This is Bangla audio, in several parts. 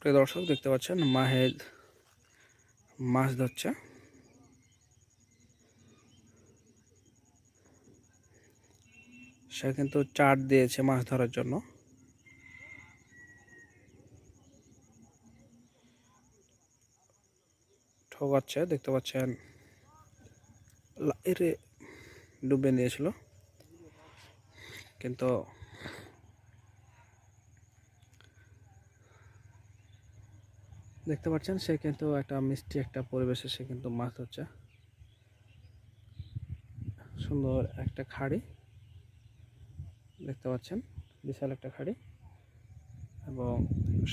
প্রিয় দর্শক, দেখতে পাচ্ছেন মাহেদ মাছ ধরছে। সে কিন্তু চার দিয়েছে মাছ ধরার জন্য। ঠকাচ্ছে, দেখতে পাচ্ছেন। লা- এরে ডুবে নিয়েছিল। কিন্তু দেখতে পাচ্ছেন, সে কিন্তু একটা মিষ্টি একটা পরিবেশে সে কিন্তু মাছ ধরছে। সুন্দর একটা খাড়ি, দেখতে পাচ্ছেন, বিশাল একটা খাড়ি এবং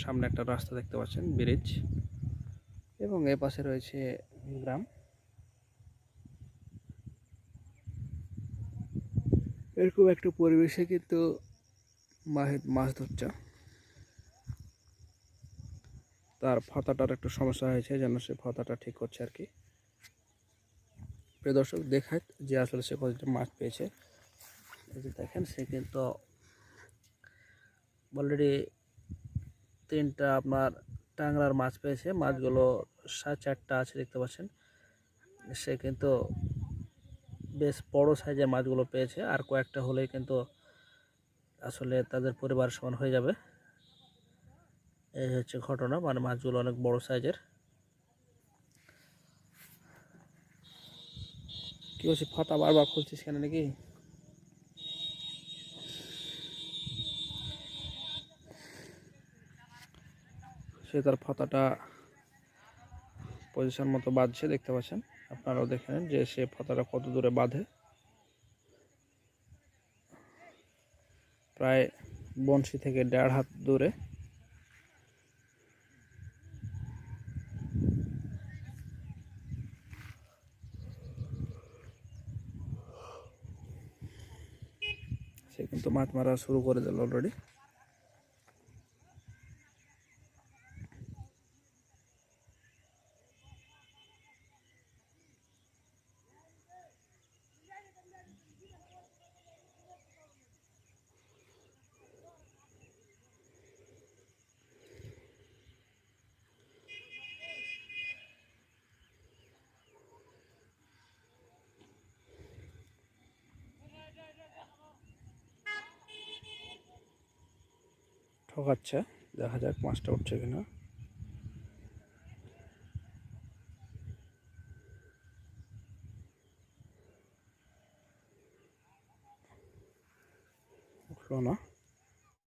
সামনে একটা রাস্তা দেখতে পাচ্ছেন, ব্রিজ এবং এ পাশে রয়েছে গ্রাম। এরকম একটা পরিবেশে কিন্তু মাছ ধরছে। তার ফাতাটার একটু সমস্যা হয়েছে, যেন সে ফতাটা ঠিক করছে আর কি। প্রিয় দর্শক দেখায় যে আসলে সে কতটা মাছ পেয়েছে। এই যে দেখেন, সে কিন্তু অলরেডি তিনটা আপনার টাংরার মাছ পেয়েছে। মাছগুলো সাত চারটা আছে, দেখতে পাচ্ছেন। সে কিন্তু বেশ বড় সাইজের মাছগুলো পেয়েছে, আর কয়েকটা হলেই কিন্তু আসলে তাদের পরিবার সমান হয়ে যাবে। এই হচ্ছে ঘটনা মানে মাছগুলো অনেক বড় সাইজের। কি হচ্ছে ফাতা বারবার খুলছিস কেন নাকি? সে তার ফাতাটা পজিশন মতো বাঁধছে, দেখতে পাচ্ছেন? আপনারাও দেখে নেন যে সে ফাতাটা কত দূরে বাঁধে। প্রায় বনশি থেকে দেড় হাত দূরে। সে কিন্তু মাছ মারা শুরু করে দিল অলরেডি ঠকাচ্ছে দেখা যাক মাছটা উঠছে কিনা উঠলো না